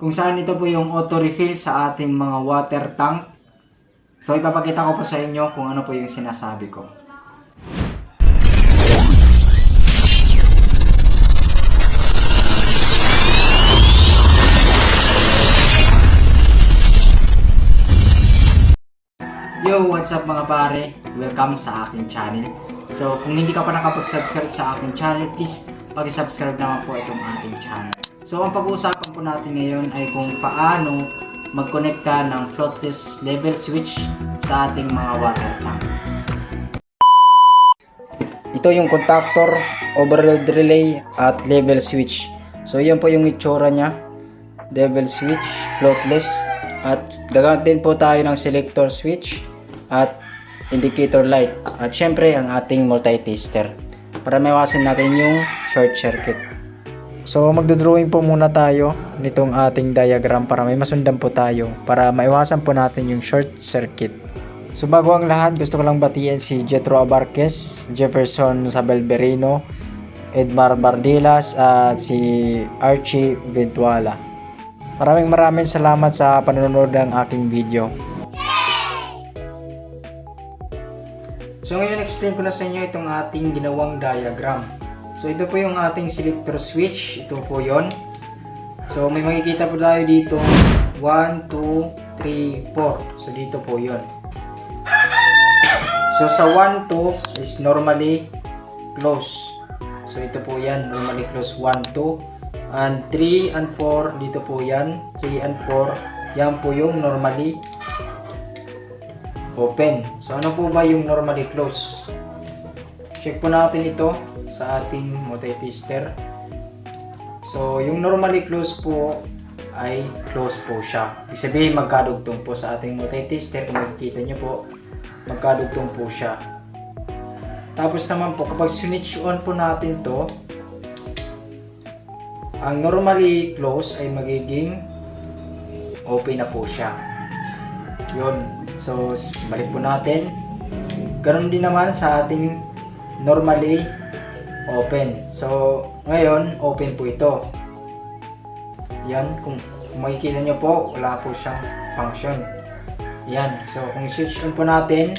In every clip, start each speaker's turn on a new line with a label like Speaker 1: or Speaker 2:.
Speaker 1: kung saan ito po yung auto refill sa ating mga water tank. So ipapakita ko po sa inyo kung ano po yung sinasabi ko. Yo, what's up mga pare? Welcome sa aking channel. So, kung hindi ka pa nakapag-subscribe sa aking channel, please pag-subscribe naman po itong ating channel. So, ang pag-uusapan po natin ngayon ay kung paano magkonekta ng floatless level switch sa ating mga water tank. Ito yung contactor, overload relay, at level switch. So, yan po yung itsura niya. Level switch, floatless, at gagamit din po tayo ng selector switch at indicator light. At syempre, ang ating multi-taster para maiwasan natin yung short circuit. So, magdodrawing po muna tayo nitong ating diagram para may masundan po tayo para maiwasan po natin yung short circuit. So, bago ang lahat, gusto ko lang batiin si Jetro Abarquez, Jefferson Sabelberino, Edmar Bardilas, at si Archie Ventuala. Maraming maraming salamat sa panonood ng aking video. So ngayon explain ko na sa inyo itong ating ginawang diagram. So ito po yung ating selector switch. Ito po yon. So may makikita po tayo dito 1, 2, 3, 4. So dito po yon. So sa 1, 2 is normally close. So ito po yan, normally close 1, 2. And 3 and 4, dito po yan. 3 and 4, yan po yung normally open. So ano po ba yung normally close? Check po natin ito sa ating multi-tester. So yung normally close po ay close po siya. Ibig sabihin magkadugtong po sa ating multi-tester. Kung makikita nyo po, magkadugtong po siya. Tapos naman po, kapag switch on po natin to, ang normally close ay magiging open na po siya. Yun. So, balik po natin. Ganon din naman sa ating normally open. So, ngayon, open po ito. Yan. Kung, kung makikita nyo po, wala po siyang function. Yan. So, kung switch on po natin,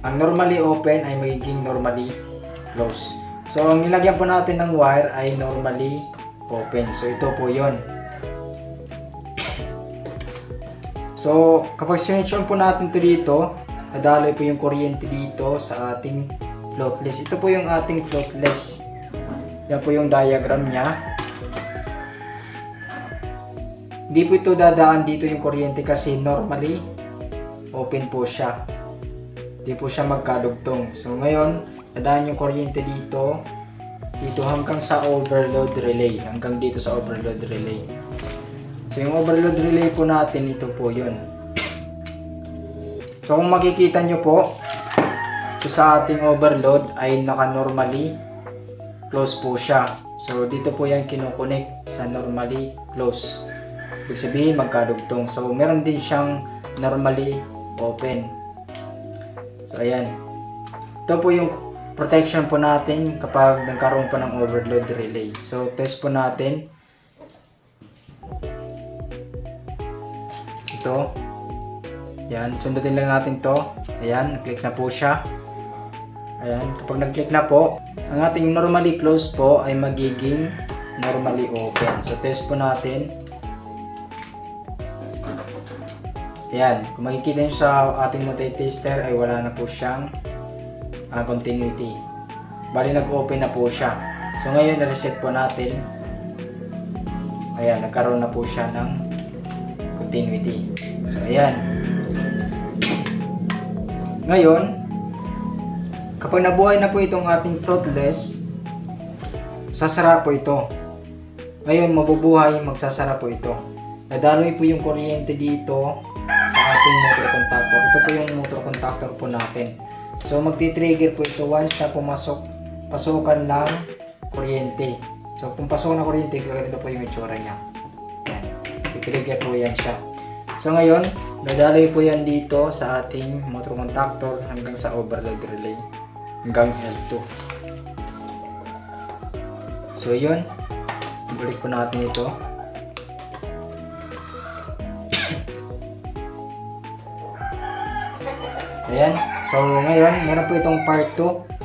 Speaker 1: ang normally open ay magiging normally close. So, ang nilagyan po natin ng wire ay normally open. So, ito po yon. So, kapag on po natin to dito, nadaloy po yung kuryente dito sa ating floatless. Ito po yung ating floatless. Yan po yung diagram niya. Hindi po ito dadaan dito yung kuryente kasi normally open po siya. Hindi po siya magkadugtong. So, ngayon, dadaan yung kuryente dito dito hanggang sa overload relay. Hanggang dito sa overload relay. So yung overload relay po natin, ito po yun. So kung makikita nyo po, so sa ating overload ay naka-normally close po siya. So dito po yan kinukonek sa normally close. Ibig sabihin magkadugtong. So meron din siyang normally open. So ayan. Ito po yung protection po natin kapag nagkaroon po ng overload relay. So test po natin. ito. Yan, sundutin lang natin to. Ayan, click na po siya. Ayan, kapag nag-click na po, ang ating normally close po ay magiging normally open. So, test po natin. Ayan, kung makikita nyo sa ating multi-tester ay wala na po siyang ah, continuity. Bali, nag-open na po siya. So, ngayon, na-reset po natin. Ayan, nagkaroon na po siya ng continuity. So, ayan. Ngayon, kapag nabuhay na po itong ating floatless, sasara po ito. Ngayon, mabubuhay, magsasara po ito. Nadaloy po yung kuryente dito sa ating motor contactor. Ito po yung motor contactor po natin. So, magti-trigger po ito once na pumasok, pasukan ng kuryente. So, kung pasok ng kuryente, ganito po yung itsura niya. Yan. Titrigger po yan siya. So ngayon, nadaloy po yan dito sa ating motor contactor hanggang sa overload relay hanggang L2. So yun, Balik po natin ito. Ayan. So, ngayon, meron po itong part 2.